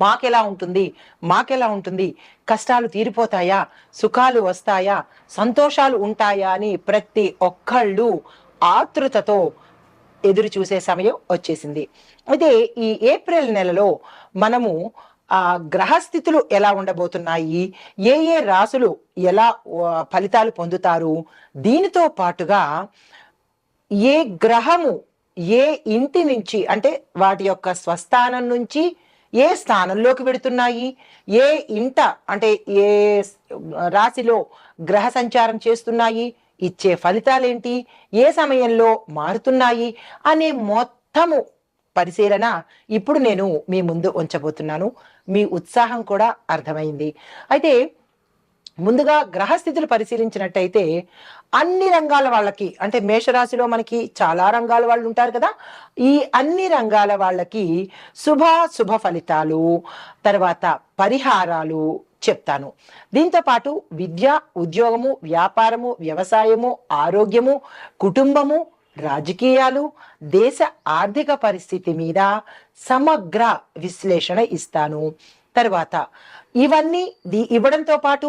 మాకెలా ఉంటుంది? మాకెలా ఉంటుంది? కష్టాలు తీరిపోతాయా? సుఖాలు వస్తాయా? సంతోషాలు ఉంటాయా అని ప్రతి ఒక్కళ్ళు ఆతృతతో ఎదురు చూసే సమయం వచ్చేసింది. అయితే ఈ ఏప్రిల్ నెలలో మనము ఆ గ్రహస్థితులు ఎలా ఉండబోతున్నాయి? ఏ ఏ రాసులు ఎలా ఫలితాలు పొందుతారు? దీనితో పాటుగా ఏ గ్రహము ఏ ఇంటి నుంచి అంటే వాటి యొక్క స్వస్థానం నుంచి ఏ స్థానంలోకి వెడుతున్నాయి? ఏ ఇంట అంటే ఏ రాశిలో గ్రహ సంచారం చేస్తున్నాయి? ఇచ్చే ఫలితాలేంటి? ఏ సమయంలో మారుతున్నాయి? అనే మొత్తము పరిశీలన ఇప్పుడు నేను మీ ముందు ఉంచబోతున్నాను. మీ ఉత్సాహం కూడా అర్థమైంది. అయితే ముందుగా గ్రహస్థితులు పరిశీలించినట్టయితే అన్ని రంగాల వాళ్ళకి అంటే మేషరాశిలో మనకి చాలా రంగాల వాళ్ళు ఉంటారు కదా ఈ అన్ని రంగాల వాళ్ళకి శుభ శుభ ఫలితాలు తర్వాత పరిహారాలు చెప్తాను. దీంతో పాటు విద్య ఉద్యోగము వ్యాపారము వ్యవసాయము ఆరోగ్యము కుటుంబము రాజకీయాలు దేశ ఆర్థిక పరిస్థితి మీద సమగ్ర విశ్లేషణ ఇస్తాను. తర్వాత ఇవన్నీ ఇవ్వడంతో పాటు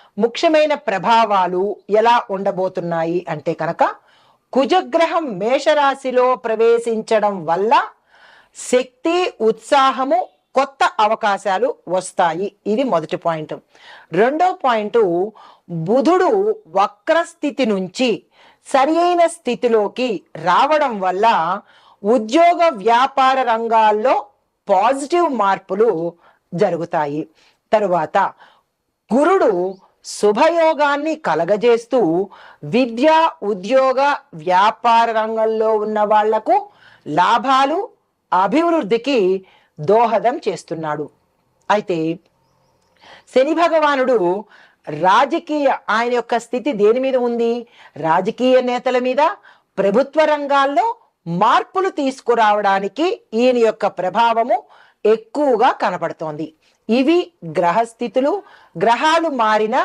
ముఖ్యమైన ప్రభావాలు ఎలా ఉండబోతున్నాయి అంటే కనుక కుజగ్రహం మేషరాశిలో ప్రవేశించడం వల్ల శక్తి ఉత్సాహము కొత్త అవకాశాలు వస్తాయి. ఇది మొదటి పాయింట్. రెండో పాయింట్ బుధుడు వక్ర స్థితి నుంచి సరి అయిన స్థితిలోకి రావడం వల్ల ఉద్యోగ వ్యాపార రంగాల్లో పాజిటివ్ మార్పులు జరుగుతాయి. తరువాత గురుడు శుభయోగాన్ని కలగజేస్తూ విద్య ఉద్యోగ వ్యాపార రంగంలో ఉన్న వాళ్ళకు లాభాలు అభివృద్ధికి దోహదం చేస్తున్నాడు. అయితే శని భగవానుడు రాజకీయ ఆయన యొక్క స్థితి దేని మీద ఉంది? రాజకీయ నేతల మీద ప్రభుత్వ రంగాల్లో మార్పులు తీసుకురావడానికి ఈయన యొక్క ప్రభావము ఎక్కువగా కనపడుతోంది. ఇవి గ్రహస్థితులు గ్రహాలు మారిన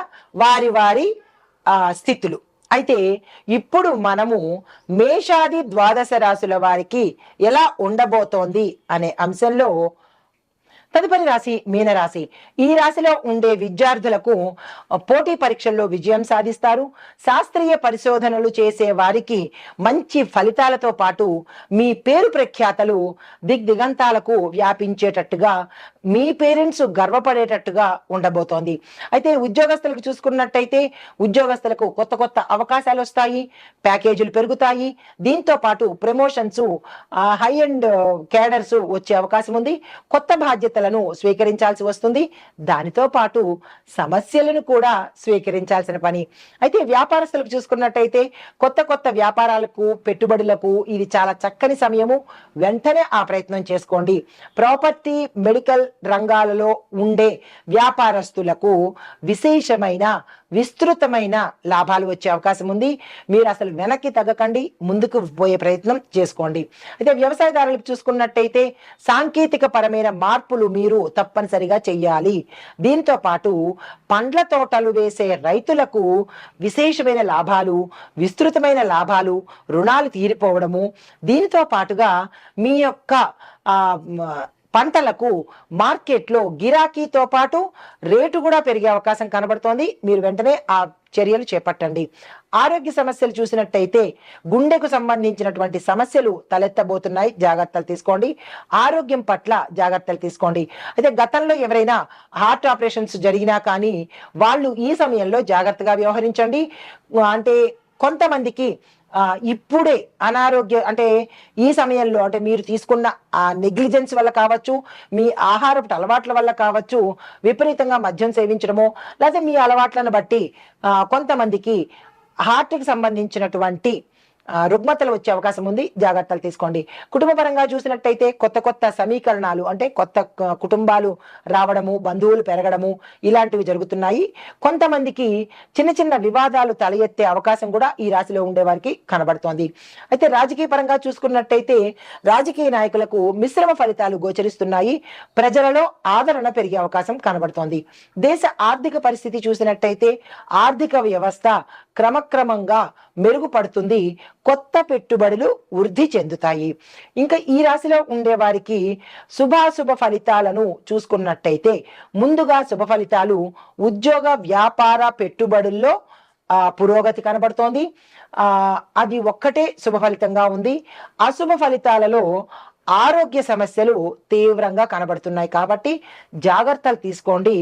వారి వారి ఆ స్థితులు. అయితే ఇప్పుడు మనము మేషాది ద్వాదశ రాశుల వారికి ఎలా ఉండబోతోంది అనే అంశంలో తదుపరి రాశి మీనరాశి. ఈ రాశిలో ఉండే విద్యార్థులకు పోటీ పరీక్షల్లో విజయం సాధిస్తారు. శాస్త్రీయ పరిశోధనలు చేసే వారికి మంచి ఫలితాలతో పాటు మీ పేరు ప్రఖ్యాతలు దిగ్దిగంతాలకు వ్యాపించేటట్టుగా మీ పేరెంట్స్ గర్వపడేటట్టుగా ఉండబోతోంది. అయితే ఉద్యోగస్తులకు చూసుకున్నట్టయితే ఉద్యోగస్తులకు కొత్త కొత్త అవకాశాలు వస్తాయి ప్యాకేజీలు పెరుగుతాయి. దీంతో పాటు ప్రమోషన్స్ హై అండ్ కేడర్స్ వచ్చే అవకాశం ఉంది కొత్త బాధ్యతల ఫలితాలను స్వీకరించాల్సి వస్తుంది. దానితో పాటు సమస్యలను కూడా స్వీకరించాల్సిన పని. అయితే వ్యాపారస్తులకు చూసుకున్నట్టయితే కొత్త కొత్త వ్యాపారాలకు పెట్టుబడులకు ఇది చాలా చక్కని సమయము. వెంటనే ఆ ప్రయత్నం చేసుకోండి. ప్రాపర్టీ మెడికల్ రంగాలలో ఉండే వ్యాపారస్తులకు విశేషమైన విస్తృతమైన లాభాలు వచ్చే అవకాశం ఉంది. మీరు అసలు వెనక్కి తగ్గకండి. ముందుకు పోయే ప్రయత్నం చేసుకోండి. అయితే వ్యవసాయదారులకు చూసుకున్నట్టయితే సాంకేతిక పరమైన మార్పులు మీరు తప్పనిసరిగా చెయ్యాలి. దీంతో పాటు పండ్ల తోటలు వేసే రైతులకు విశేషమైన లాభాలు విస్తృతమైన లాభాలు రుణాలు తీరిపోవడము. దీనితో పాటుగా మీ యొక్క ఆ, పంటలకు మార్కెట్లో గిరాకీతో పాటు రేటు కూడా పెరిగే అవకాశం కనబడుతోంది. మీరు వెంటనే ఆ చర్యలు చేపట్టండి. ఆరోగ్య సమస్యలు చూసినట్టయితే గుండెకు సంబంధించినటువంటి సమస్యలు తలెత్తబోతున్నాయి. జాగ్రత్తలు తీసుకోండి. ఆరోగ్యం పట్ల జాగ్రత్తలు తీసుకోండి. అయితే గతంలో ఎవరైనా హార్ట్ ఆపరేషన్స్ జరిగినా కానీ వాళ్ళు ఈ సమయంలో జాగ్రత్తగా వ్యవహరించండి. అంటే కొంతమందికి ఇప్పుడే అనారోగ్య అంటే ఈ సమయంలో అంటే మీరు తీసుకున్న ఆ నెగ్లిజెన్స్ వల్ల కావచ్చు మీ ఆహారపు అలవాట్ల వల్ల కావచ్చు విపరీతంగా మద్యం సేవించడమో లేకపోతే మీ అలవాట్లను బట్టి కొంతమందికి హార్ట్కి సంబంధించినటువంటి రుగ్మతలు వచ్చే అవకాశం ఉంది. జాగ్రత్తలు తీసుకోండి. కుటుంబ పరంగా చూసినట్టయితే కొత్త కొత్త సమీకరణాలు అంటే కొత్త కుటుంబాలు రావడము బంధువులు పెరగడము ఇలాంటివి జరుగుతున్నాయి. కొంతమందికి చిన్న చిన్న వివాదాలు తల ఎత్తే అవకాశం కూడా ఈ రాశిలో ఉండే వారికి కనబడుతోంది. అయితే రాజకీయ పరంగా చూసుకున్నట్టయితే రాజకీయ నాయకులకు మిశ్రమ ఫలితాలు గోచరిస్తున్నాయి. ప్రజలలో ఆదరణ పెరిగే అవకాశం కనబడుతోంది. దేశ ఆర్థిక పరిస్థితి చూసినట్టయితే ఆర్థిక వ్యవస్థ క్రమక్రమంగా మెరుగుపడుతుంది. కొత్త పెట్టుబడులు వృద్ధి చెందుతాయి. ఇంకా ఈ రాశిలో ఉండే వారికి శుభాశుభ ఫలితాలను చూసుకున్నట్టయితే ముందుగా శుభ ఫలితాలు ఉద్యోగ వ్యాపార పెట్టుబడుల్లో పురోగతి కనబడుతోంది. అది ఒక్కటే శుభ ఫలితంగా ఉంది. అశుభ ఫలితాలలో ఆరోగ్య సమస్యలు తీవ్రంగా కనబడుతున్నాయి కాబట్టి జాగ్రత్తలు తీసుకోండి.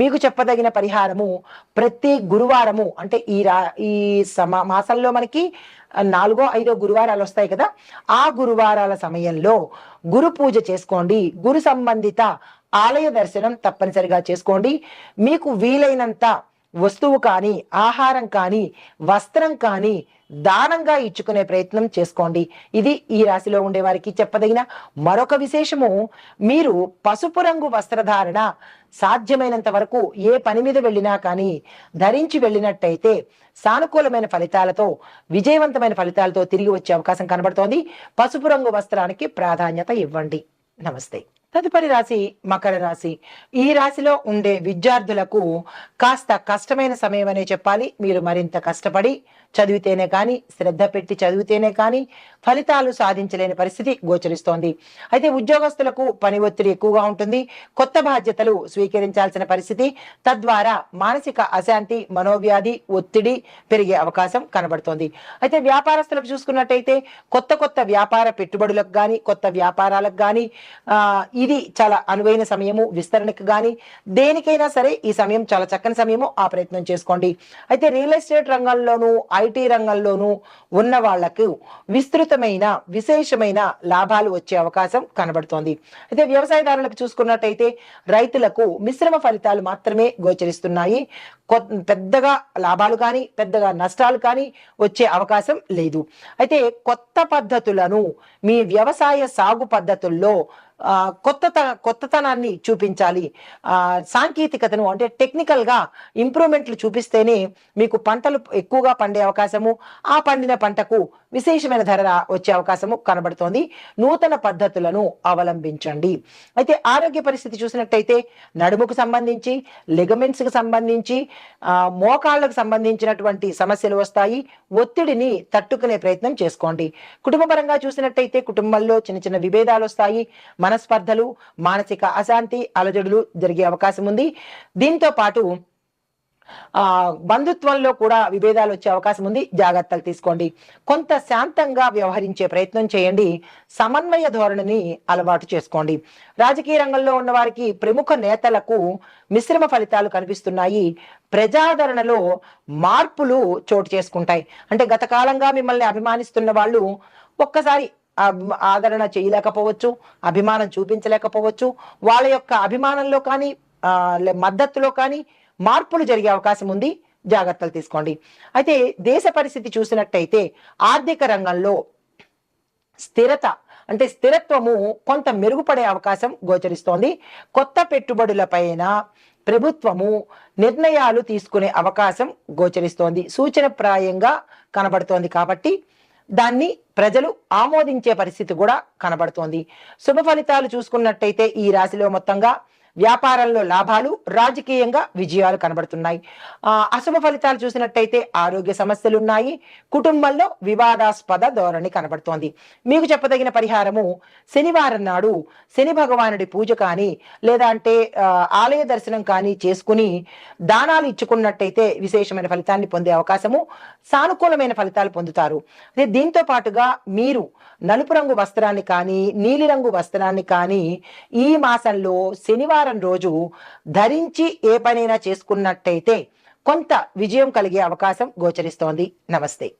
మీకు చెప్పదగిన పరిహారము ప్రతి గురువారము అంటే ఈ రా ఈ సమా మాసంలో మనకి నాలుగో ఐదో గురువారాలు వస్తాయి కదా ఆ గురువారాల సమయంలో గురు పూజ చేసుకోండి. గురు సంబంధిత ఆలయ దర్శనం తప్పనిసరిగా చేసుకోండి. మీకు వీలైనంత వస్తువు కానీ ఆహారం కానీ వస్త్రం కానీ దానంగా ఇచ్చుకునే ప్రయత్నం చేసుకోండి. ఇది ఈ రాశిలో ఉండే వారికి చెప్పదగిన మరొక విశేషము. మీరు పసుపు రంగు వస్త్రధారణ సాధ్యమైనంత వరకు ఏ పని మీద వెళ్ళినా కానీ ధరించి వెళ్ళినట్టయితే సానుకూలమైన ఫలితాలతో విజయవంతమైన ఫలితాలతో తిరిగి వచ్చే అవకాశం కనబడుతోంది. పసుపు రంగు వస్త్రానికి ప్రాధాన్యత ఇవ్వండి. నమస్తే. తదుపరి రాశి మకర రాశి. ఈ రాశిలో ఉండే విద్యార్థులకు కాస్త కష్టమైన సమయం అనే చెప్పాలి. మీరు మరింత కష్టపడి చదివితేనే కానీ శ్రద్ధ పెట్టి చదివితేనే కానీ ఫలితాలు సాధించలేని పరిస్థితి గోచరిస్తోంది. అయితే ఉద్యోగస్తులకు పని ఒత్తిడి ఎక్కువగా ఉంటుంది. కొత్త బాధ్యతలు స్వీకరించాల్సిన పరిస్థితి తద్వారా మానసిక అశాంతి మనోవ్యాధి ఒత్తిడి పెరిగే అవకాశం కనబడుతోంది. అయితే వ్యాపారస్తులకు చూసుకున్నట్టయితే కొత్త కొత్త వ్యాపార పెట్టుబడులకు కానీ కొత్త వ్యాపారాలకు కానీ ఇది చాలా అనువైన సమయము విస్తరణకు కానీ దేనికైనా సరే ఈ సమయం చాలా చక్కని సమయము ఆ ప్రయత్నం చేసుకోండి. అయితే రియల్ ఎస్టేట్ రంగంలోనూ ఐటీ రంగంలోనూ ఉన్న వాళ్ళకు విస్తృతమైన విశేషమైన లాభాలు వచ్చే అవకాశం కనబడుతోంది. అయితే వ్యవసాయదారులకు చూసుకున్నట్టయితే రైతులకు మిశ్రమ ఫలితాలు మాత్రమే గోచరిస్తున్నాయి. కొ- పెద్దగా లాభాలు కానీ పెద్దగా నష్టాలు కానీ వచ్చే అవకాశం లేదు. అయితే కొత్త పద్ధతులను మీ వ్యవసాయ సాగు పద్ధతుల్లో కొత్త కొత్తతనాన్ని చూపించాలి. సాంకేతికతను అంటే టెక్నికల్గా ఇంప్రూవ్మెంట్లు చూపిస్తేనే మీకు పంటలు ఎక్కువగా పండే అవకాశము ఆ పండిన పంటకు విశేషమైన ధర వచ్చే అవకాశము కనబడుతోంది. నూతన పద్ధతులను అవలంబించండి. అయితే ఆరోగ్య పరిస్థితి చూసినట్టయితే నడుముకు సంబంధించి ligaments సంబంధించి మోకాళ్ళకు సంబంధించినటువంటి సమస్యలు వస్తాయి. ఒత్తిడిని తట్టుకునే ప్రయత్నం చేసుకోండి. కుటుంబపరంగా చూసినట్టయితే కుటుంబంలో చిన్న చిన్న విభేదాలు వస్తాయి. మనస్పర్ధలు మానసిక అశాంతి అలజడులు జరిగే అవకాశం ఉంది. దీంతో పాటు ఆ బంధుత్వంలో కూడా విభేదాలు వచ్చే అవకాశం ఉంది. జాగ్రత్తలు తీసుకోండి. కొంత శాంతంగా వ్యవహరించే ప్రయత్నం చేయండి. సమన్వయ ధోరణిని అలవాటు చేసుకోండి. రాజకీయ రంగంలో ఉన్న వారికి ప్రముఖ నేతలకు మిశ్రమ ఫలితాలు కనిపిస్తున్నాయి. ప్రజాదరణలో మార్పులు చోటు చేసుకుంటాయి. అంటే గత కాలంగా మిమ్మల్ని అభిమానిస్తున్న వాళ్ళు ఒక్కసారి ఆదరణ చేయలేకపోవచ్చు అభిమానం చూపించలేకపోవచ్చు. వాళ్ళ యొక్క అభిమానంలో కానీ మద్దతులో కానీ మార్పులు జరిగే అవకాశం ఉంది. జాగ్రత్తలు తీసుకోండి. అయితే దేశ పరిస్థితి చూసినట్టయితే ఆర్థిక రంగంలో స్థిరత అంటే స్థిరత్వము కొంత మెరుగుపడే అవకాశం గోచరిస్తోంది. కొత్త పెట్టుబడులపైన ప్రభుత్వము నిర్ణయాలు తీసుకునే అవకాశం గోచరిస్తోంది. సూచనప్రాయంగా కనబడుతోంది కాబట్టి దాన్ని ప్రజలు ఆమోదించే పరిస్థితి కూడా కనబడుతోంది. శుభ ఫలితాలు చూసుకున్నట్టయితే ఈ రాశిలో మొత్తంగా వ్యాపారంలో లాభాలు రాజకీయంగా విజయాలు కనబడుతున్నాయి. అశుభ ఫలితాలు చూసినట్టయితే ఆరోగ్య సమస్యలు ఉన్నాయి కుటుంబంలో వివాదాస్పద ధోరణి కనబడుతోంది. మీకు చెప్పదగిన పరిహారము శనివారం నాడు శని భగవానుడి పూజ కానీ లేదా అంటే ఆలయ దర్శనం కానీ చేసుకుని దానాలు ఇచ్చుకున్నట్టయితే విశేషమైన ఫలితాన్ని పొందే అవకాశము సానుకూలమైన ఫలితాలు పొందుతారు. అదే దీంతో పాటుగా మీరు నలుపు రంగు వస్త్రాన్ని కానీ నీలిరంగు వస్త్రాన్ని కానీ ఈ మాసంలో శనివారం రోజు ధరించి ఏ పనైనా చేసుకున్నట్టయితే కొంత విజయం కలిగే అవకాశం గోచరిస్తోంది. నమస్తే.